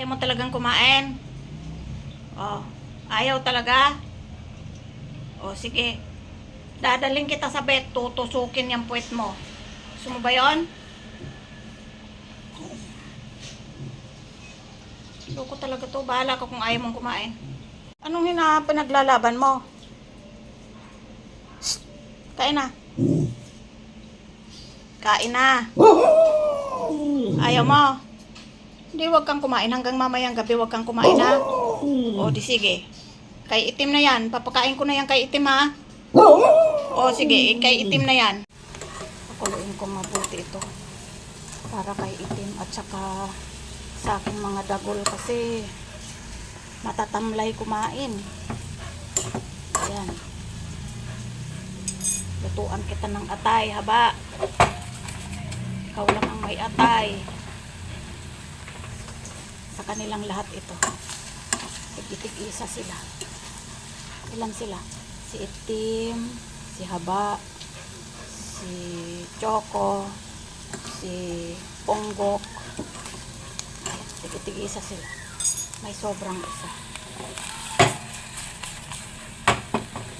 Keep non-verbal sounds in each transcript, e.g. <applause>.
Ayaw mo talagang kumain? Oh, ayaw talaga? Oh, sige. Dadaling kita sa vet, tutusukin yung puwet mo. Gusto mo ba yun? Loko talaga to. Bahala ka kung ayaw mong kumain. Anong hina pinaglalaban mo? Shh! Kain na. Kain na. Ayaw mo. Hindi, wag kang kumain. Hanggang mamayang gabi, wag kang kumain ha. O, di sige. Kay itim na yan. Papakain ko na yan kay itim ha. O, sige. Kay itim na yan. Pakuluin ko mabuti ito. Para kay itim at saka sa aking mga dagol kasi matatamlay kumain. Ayan. Lutuan kita ng atay, haba. Ikaw lang ang may atay. Sa kanilang lahat ito. Tigitig isa sila. Ilan sila? Si Itim, si Haba, si Choco, si Ponggok. Tigitig isa sila. May sobrang isa.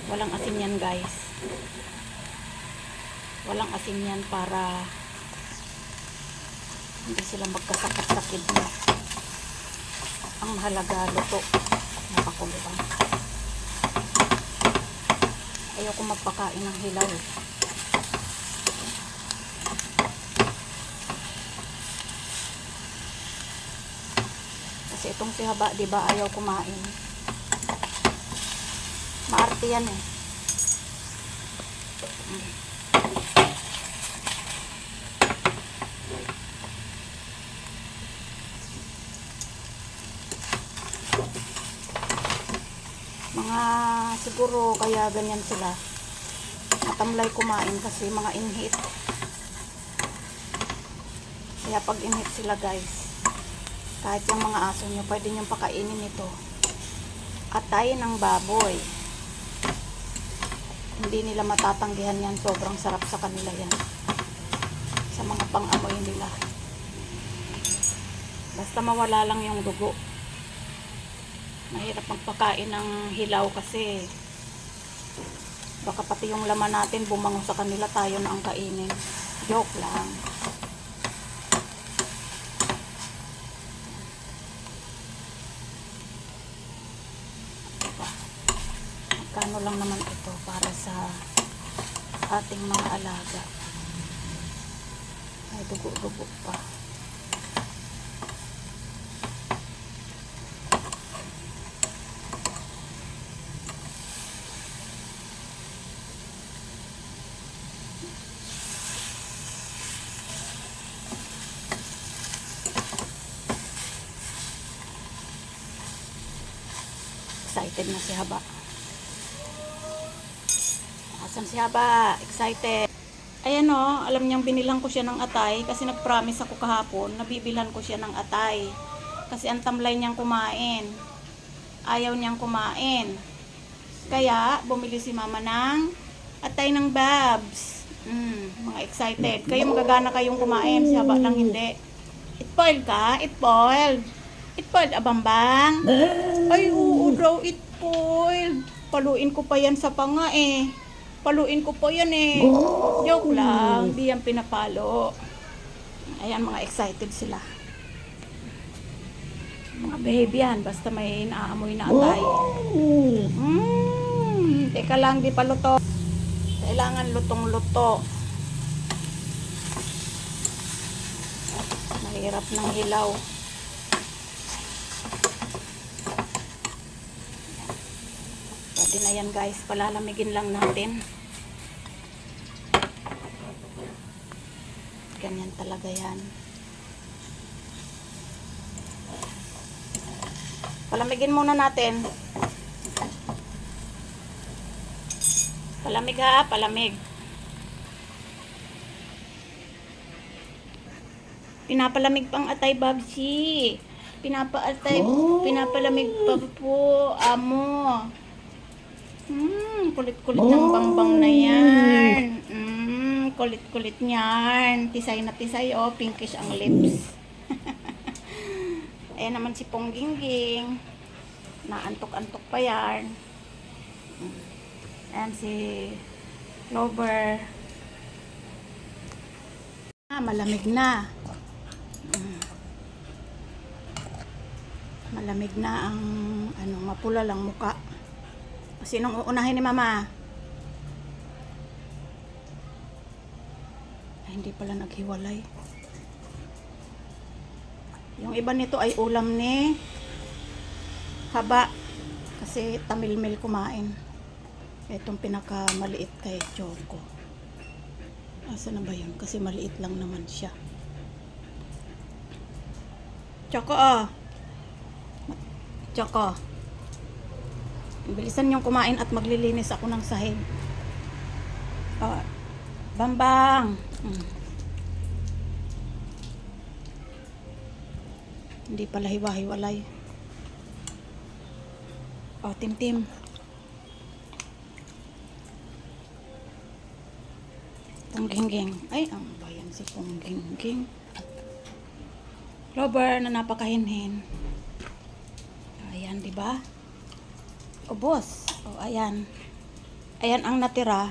Walang asin yan guys. Walang asin yan para hindi sila magkasakit-sakit na. Ang mahalaga luto na pakuluan. Ayoko magpakain ng hilaw. eh. Kasi itong si Haba, di ba, ayaw kumain. Maarte yan eh. Mga siguro kaya ganyan sila. Matamlay kumain kasi mga inhit. Kaya pag inhit sila guys, kahit yung mga aso nyo, pwede nyo pakainin ito. Atay ng baboy. Hindi nila matatanggihan yan. Sobrang sarap sa kanila yan. Sa mga pang-amoy nila. Basta mawala lang yung dugo. Mahirap magpakain ng hilaw kasi baka pati yung laman natin bumango sa kanila tayo na ang kainin. Joke lang. Magkano lang naman ito para sa ating mga alaga. May dugo-dugo pa. Excited na si Haba. Asan si Haba? Excited. Ayan o, alam niyang binilang ko siya ng atay kasi nag-promise ako kahapon na bibilhan ko siya ng atay. Kasi ang tamlay niyang kumain. Ayaw niyang kumain. Kaya, bumili si mama ng atay ng babs. Mm, mga excited. Kayo magagana kayong kumain. Si Haba lang hindi. Itpoiled ka? Itpoiled. Itpoiled, abambang. Ay, oo daw, itpoiled. Paluin ko pa yan sa panga eh. Paluin ko pa yan eh. Joke lang, di yan pinapalo. Ayan, mga excited sila. Mga baby yan, basta may naamoy na atay. Mm, teka lang, di pa luto. Kailangan lutong-luto. Mahirap ng hilaw. Pwede na yan guys, palalamigin lang natin. Ganyan talaga yan. Palamigin muna natin. Palamig ha, palamig. Pinapalamig pang atay, Babsi. Pinapaatay, pinapalamig pa po, amo. Hmm, kulit-kulit ng bangbang na yan. Hmm, kulit-kulit niyan. Tisay na tisay, oh, pinkish ang lips. <laughs> Ayan naman si Ponggingging. Naantok-antok pa yan. Mm. Ayan si Clover. Ah, malamig na. Mm. Malamig na ang ano, mapula lang muka. Sinong uunahin ni Mama? Ay, hindi pala naghiwalay. Yung iba nito ay ulam ni haba. Kasi tamilmil kumain. Itong pinakamaliit kay Choco. Asa na ba yun? Kasi maliit lang naman siya. Choco, ah. Choco. Bilisan niyong kumain at maglilinis ako ng sahig. Oh, bambang. Mm. Hindi pala hiwa-hiwalay. Oh, tim-tim. Punggingging. Ay, ang bayan si Punggingging. Robert na napakahinhin. Ayan, di ba? Ubos. O, ayan. Ayan ang natira.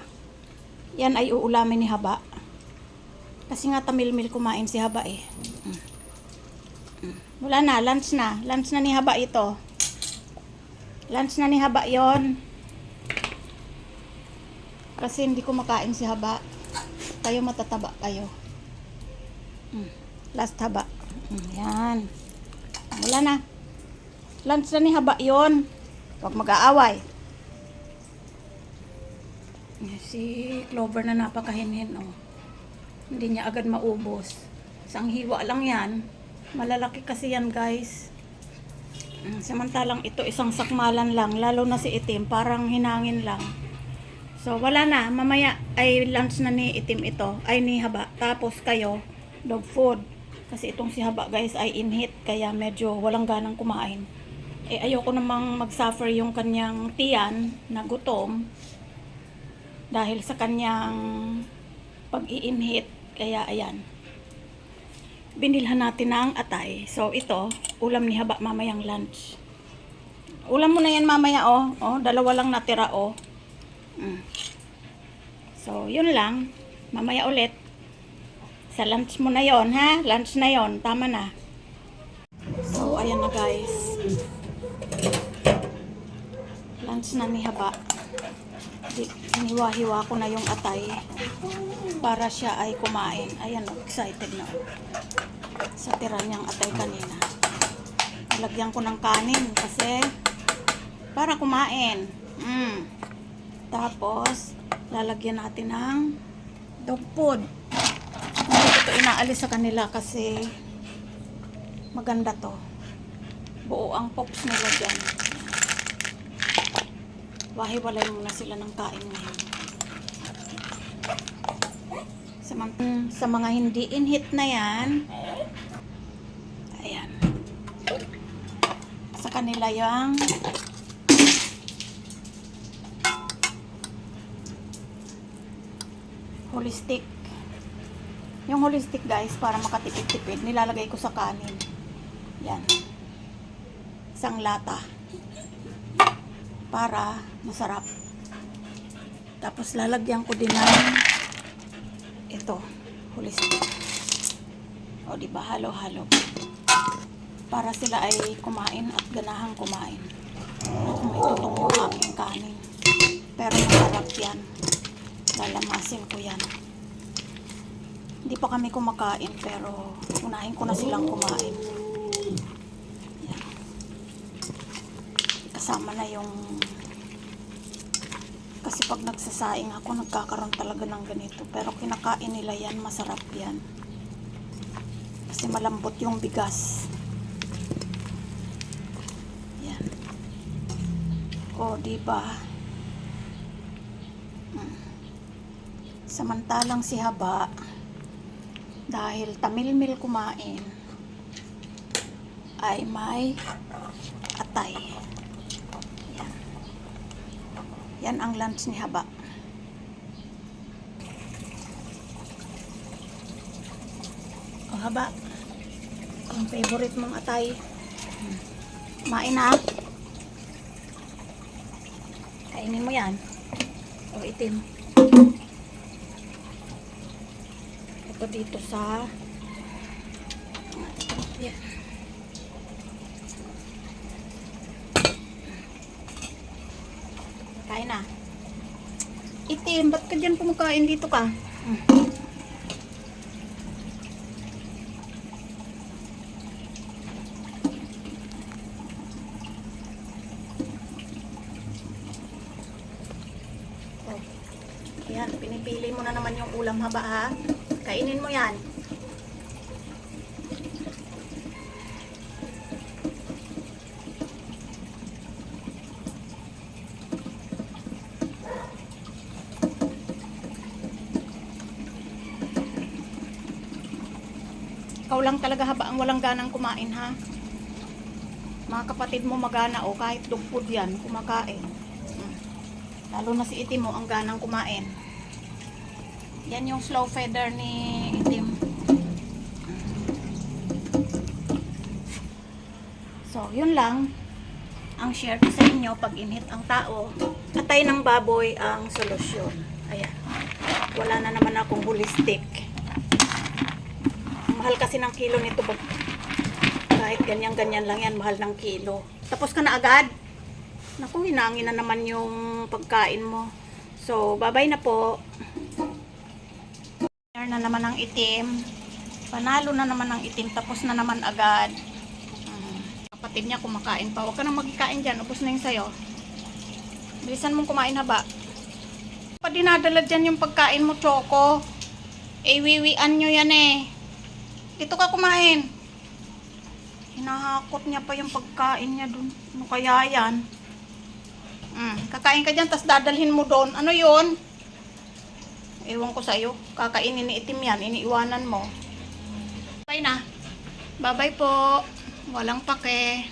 Yan ay uulamin ni Haba. Kasi nga tamilmil kumain si Haba eh. Mm. Wala na, lunch na. Lunch na ni Haba ito. Lunch na ni Haba yon. Kasi hindi ko makain si Haba. Kayo matataba kayo. Mm. Last Haba. Mm, yan. Wala na. Lunch na ni Haba yon. Huwag mag-aaway. Si Clover na napakahinhin, oh. Hindi niya agad maubos. Isang hiwa lang yan. Malalaki kasi yan, guys. Mm, Samantalang ito isang sakmalan lang, lalo na si itim, parang hinangin lang. So, wala na. Mamaya ay lunch na ni itim ito, ay ni haba. Tapos kayo, dog food. Kasi itong si haba, guys, ay inhit, kaya medyo walang ganang kumain. Eh, ayoko namang mag-suffer yung kanyang tiyan na gutom dahil sa kanyang pag-iinhit. Kaya ayan. Binilhan natin ng atay. So ito, ulam ni Haba mamayang lunch. Ulam mo na yan mamaya oh. Oh, dalawa lang natira oh. Mm. So, yun lang. Mamaya ulit. Sa lunch mo na yon ha? Lunch na yon Tama na. So, ayan na guys. Lunch na ni Haba. Di- Hiniwa-hiwa ko na yung atay para siya ay kumain. Ayan, excited na. oh. Sa tira niyang atay kanina. Nalagyan ko ng kanin kasi para kumain. Mm. Tapos, lalagyan natin ng dog food. Hindi ko ito inaalis sa kanila kasi maganda to. Buo ang pops nila dyan. Wahiwalay muna sila ng kain ngayon. Sa, sa mga hindi inhit na yan, ayan. Sa kanila yung holistic. Yung holistic guys, para makatipid-tipid, nilalagay ko sa kanin. Yan. Isang lata para masarap. Tapos lalagyan ko din ng ito, holistic. O di ba halo-halo. Para sila ay kumain at ganahang kumain. At may tutok yung aking kanin. Pero masarap yan. Lalamasin ko yan. Hindi pa kami kumakain pero unahin ko na silang kumain. Kasama na yung kasi pag nagsasaing ako nagkakaroon talaga ng ganito. Pero kinakain nila yan masarap yan. Kasi malambot yung bigas. Yan. O diba? Hmm. samantalang si haba dahil tamilmil kumain ay may atay. Yan ang lunch ni Haba. O Haba, ang favorite mong atay. Kumain na. Kainin mo yan. O itim. Ito dito sa... Yan. Kain na. Itim, ba't ka dyan kumakain dito ka? Oh. Yan, pinipili mo na naman yung ulam haba ha. Kainin mo yan. Ikaw lang talaga haba ang walang ganang kumain ha. Mga kapatid mo magana o kahit dog food yan, kumakain. Mm. Lalo na si itim mo ang ganang kumain. Yan yung slow feather ni itim. So, yun lang ang share ko sa inyo pag inhit ang tao. Atay ng baboy ang solusyon. Ayan. Wala na naman akong holistic. Mahal kasi ng kilo nito pag kahit ganyan-ganyan lang yan, mahal ng kilo. Tapos ka na agad. Naku, hinangin na naman yung pagkain mo. So, bye-bye na po. Share na naman ang itim. Panalo na naman ang itim. Tapos na naman agad. Mm. Kapatid niya kumakain pa. Huwag ka nang magkain dyan. Ubus na yung sayo. Bilisan mong kumain haba. Pa dinadala dyan yung pagkain mo, Choco. Eh, wiwian nyo yan eh. Dito ka kumain. Hinahakot niya pa yung pagkain niya dun. Ano kaya yan? Mm, kakain ka dyan, tapos dadalhin mo doon. Ano yun? Ewan ko sa'yo. Kakainin ni itim yan. Iniiwanan mo. Bye na. Bye-bye po. Walang pake.